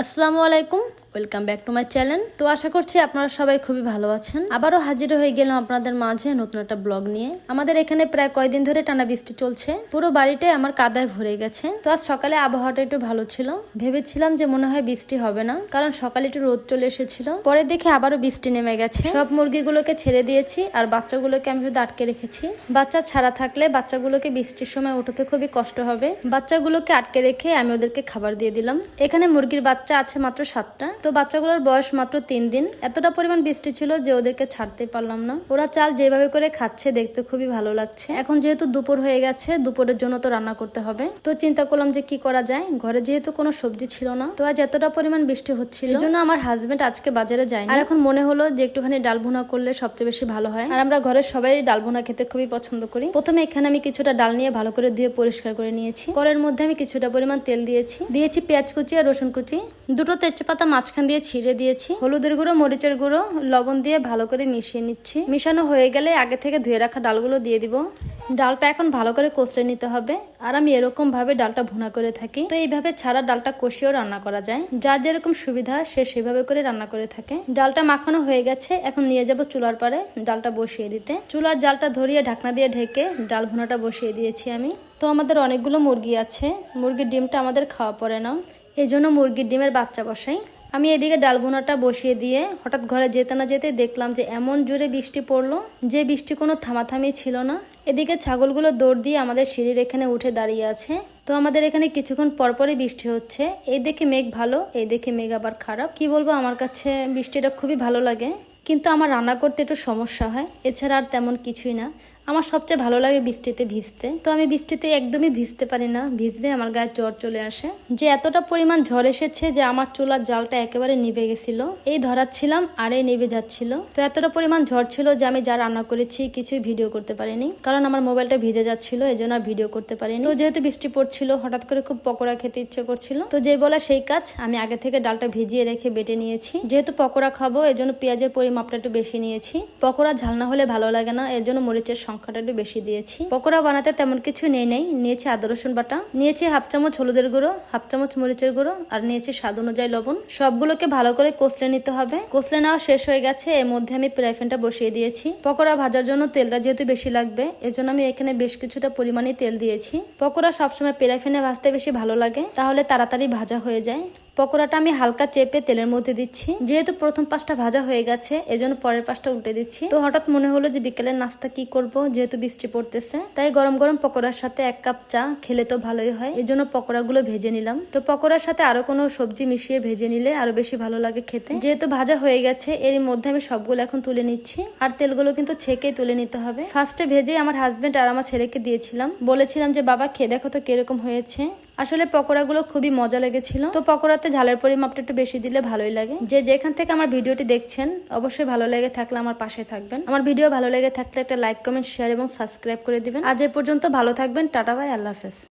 আসসালামু আলাইকুম। Welcome back to my channel তো আশা করছি আপনারা সবাই খুবই ভালো আছেন। আবারও হাজির হয়ে গেলাম আপনাদের মাঝে নতুন একটা ব্লগ নিয়ে। আমাদের এখানে প্রায় কয়দিন ধরে টানা বৃষ্টি চলছে। পুরো বাড়িটাই আমার কাদায় ভরে গেছে। তো আজ সকালে আবহাওয়াটা একটু ভালো ছিল। ভেবেছিলাম যে মনে হয় বৃষ্টি হবে না, কারণ সকালে একটু রোদ চলে এসেছিল। পরে দেখে আবারও বৃষ্টি নেমে গেছে। সব মুরগিগুলোকে ছেড়ে দিয়েছি, আর বাচ্চাগুলোকে আমি শুধু আটকে রেখেছি। বাচ্চা ছাড়া থাকলে বাচ্চাগুলোকে বৃষ্টির সময় উঠোতে খুবই কষ্ট হবে। বাচ্চাগুলোকে আটকে রেখে আমি ওদেরকে খাবার দিয়ে দিলাম। এখানে মুরগির বাচ্চা আছে মাত্র সাতটা। তো বাচ্চাগুলোর বয়স মাত্র তিন দিন। এতটা পরিমাণ বৃষ্টি ছিল যে ওদেরকে ছাড়তে পারলাম না। ওরা চাল যেভাবে করে খাচ্ছে দেখতে খুবই ভালো লাগছে। এখন যেহেতু দুপুর হয়ে গেছে, দুপুরের জন্য তো রান্না করতে হবে। তো চিন্তা করলাম যে কি করা যায়। ঘরে যেহেতু কোনো সবজি ছিল না, তো আজ এতটা পরিমাণ বৃষ্টি হচ্ছিল। এই জন্য আমার হাজবেন্ড আজকে বাজারে যায় আর এখন মনে হলো যে একটুখানি ডাল ভুনা করলে সবচেয়ে বেশি ভালো হয়। আর আমরা ঘরের সবাই ডাল ভুনা খেতে খুবই পছন্দ করি। প্রথমে এখানে আমি কিছুটা ডাল নিয়ে ভালো করে ধুয়ে পরিষ্কার করে নিয়েছি। কলের মধ্যে আমি কিছুটা পরিমাণ তেল দিয়েছি। দিয়েছি পেঁয়াজ কুচি আর রসুন কুচি। দুটো তেজপাতা মাঝখান দিয়ে ছিঁড়ে দিয়েছি। হলুদের গুঁড়ো, মরিচের গুঁড়ো, লবণ দিয়ে ভালো করে মিশিয়ে নিচ্ছি। মিশানো হয়ে গেলে আগে থেকে ধুয়ে রাখা ডালগুলো দিয়ে দিব। ডালটা এখন ভালো করে কষলে নিতে হবে। আর আমি এরকম ভাবে ডালটা ভুনা করে থাকি। তো এইভাবে ছাড়া ডালটা কষিয়েও রান্না করা যায়। যার যেরকম সুবিধা, সে সেভাবে করে রান্না করে থাকে। ডালটা মাখানো হয়ে গেছে। এখন নিয়ে যাব চুলার পারে ডালটা বসিয়ে দিতে। চুলার জালটা ধরিয়ে ঢাকনা দিয়ে ঢেকে ডাল ভুনাটা বসিয়ে দিয়েছি আমি। তো আমাদের অনেকগুলো মুরগি আছে। মুরগির ডিমটা আমাদের খাওয়া পড়ে না। এই জন্য মুরগির ডিমের বাচ্চা বসাই। আমি এদিকে ডাল ভুনাটা বসিয়ে দিয়ে হঠাৎ ঘরে যেতে না যেতে দেখলাম যে এমন জোরে বৃষ্টি পড়ল যে বৃষ্টি কোনো থামাথামি ছিল না। এদিকে ছাগলগুলো দৌড় দিয়ে আমাদের সিঁড়ির এখানে উঠে দাঁড়িয়ে আছে। তো আমাদের এখানে কিছুক্ষণ পরপরই বৃষ্টি হচ্ছে। এই দেখে মেঘ ভালো, এই দেখে মেঘ আবার খারাপ। কি বলব, আমার কাছে বৃষ্টিটা খুবই ভালো লাগে। কিন্তু আমার রান্না করতে একটু সমস্যা হয়। এছাড়া আর তেমন কিছুই না। আমার সবচেয়ে ভালো লাগে বৃষ্টিতে ভিজতে। তো আমি বৃষ্টিতে একদমই ভিজতে পারি না। ভিজলে আমার গায়ে জ্বর চলে আসে। যে এতটা পরিমাণ ঝড় এসেছে যে আমার চুলার জালটা একেবারে নিভে গেছিল। এই ধরাচ্ছিলাম, আর এই নিভে যাচ্ছিল। তো এতটা পরিমাণ ঝড় ছিল যে আমি যা রান্না করেছি কিছুই ভিডিও করতে পারিনি। কারণ আমার মোবাইলটা ভিজে যাচ্ছিল এই জন্য আর ভিডিও করতে পারিনি। তো যেহেতু বৃষ্টি পড়ছিল, হঠাৎ করে খুব পকোড়া খেতে ইচ্ছে করছিল। তো যে বলা সেই কাজ, আমি আগে থেকে ডালটা ভিজিয়ে রেখে বেটে নিয়েছি। যেহেতু পকোড়া খাব এই জন্য পেঁয়াজের পরিমাপটা একটু বেশি নিয়েছি। পকোড়া ঝাল না হলে ভালো লাগে না, এর জন্য মরিচের সংখ্যাটা একটু বেশি দিয়েছি। পকোড়া বানাতে তেমন কিছু নেই নেই। নিয়েছি আদা, রসুন বাটা। নিয়েছি হাফ চামচ হলুদের গুঁড়ো, হাফ চামচ মরিচের গুঁড়ো, আর নিয়েছি স্বাদ অনুযায়ী লবণ। সবগুলোকে ভালো করে কষলে নিতে হবে। কষলে নেওয়া শেষ হয়ে গেছে, এর মধ্যে আমি প্রাইফেনটা বসিয়ে দিয়েছি। পকোড়া ভাজার জন্য তেলটা যেহেতু বেশি লাগবে, এজন্য আমি এখানে বেশ কিছুটা পরিমাণে তেল দিয়েছি। পকোড়া সবসময় প্রাইফেনে ভাজতে বেশি ভালো লাগে, তাহলে তাড়াতাড়ি ভাজা হয়ে যায়। পকোড়াটা আমি হালকা চেপে তেলের মধ্যে দিচ্ছি। যেহেতু প্রথম পাশটা ভাজা হয়ে গেছে, এজন্য পরের পাশটা উল্টে দিচ্ছি। তো হঠাৎ মনে হলো যে বিকেলের নাস্তা কি করব, যেহেতু বৃষ্টি পড়তেছে। তাই গরম গরম পকোড়ার সাথে এক কাপ চা খেলে তো ভালোই হয়। এজন্য পকোড়াগুলো ভেজে নিলাম। তো পকোড়ার সাথে আরও কোনো সবজি মিশিয়ে ভেজে নিলে আরও বেশি ভালো লাগে খেতে। যেহেতু ভাজা হয়ে গেছে এর মধ্যে আমি সবগুলো এখন তুলে নিচ্ছি। আর তেলগুলো কিন্তু ছেঁকে তুলে নিতে হবে। ফার্স্টে ভেজে আমার হাজবেন্ড আর আমার ছেলেকে দিয়েছিলাম। বলেছিলাম যে, বাবা, খেয়ে দেখো তো কীরকম হয়েছে। আসলে পকোড়াগুলো খুবই মজা লেগেছিল। তো পকোড়াতে ঝালের পরিমাপটা একটু বেশি দিলে ভালোই লাগে। যে যেখান থেকে আমার ভিডিওটি দেখছেন, অবশ্যই ভালো লেগে থাকলে আমার পাশে থাকবেন। আমার ভিডিও ভালো লেগে থাকলে একটা লাইক, কমেন্ট শেয়ার এবং সাবস্ক্রাইব করে দিবেন। আজ এ পর্যন্ত ভালো থাকবেন। টাটা বাই আল্লাহ হাফেজ।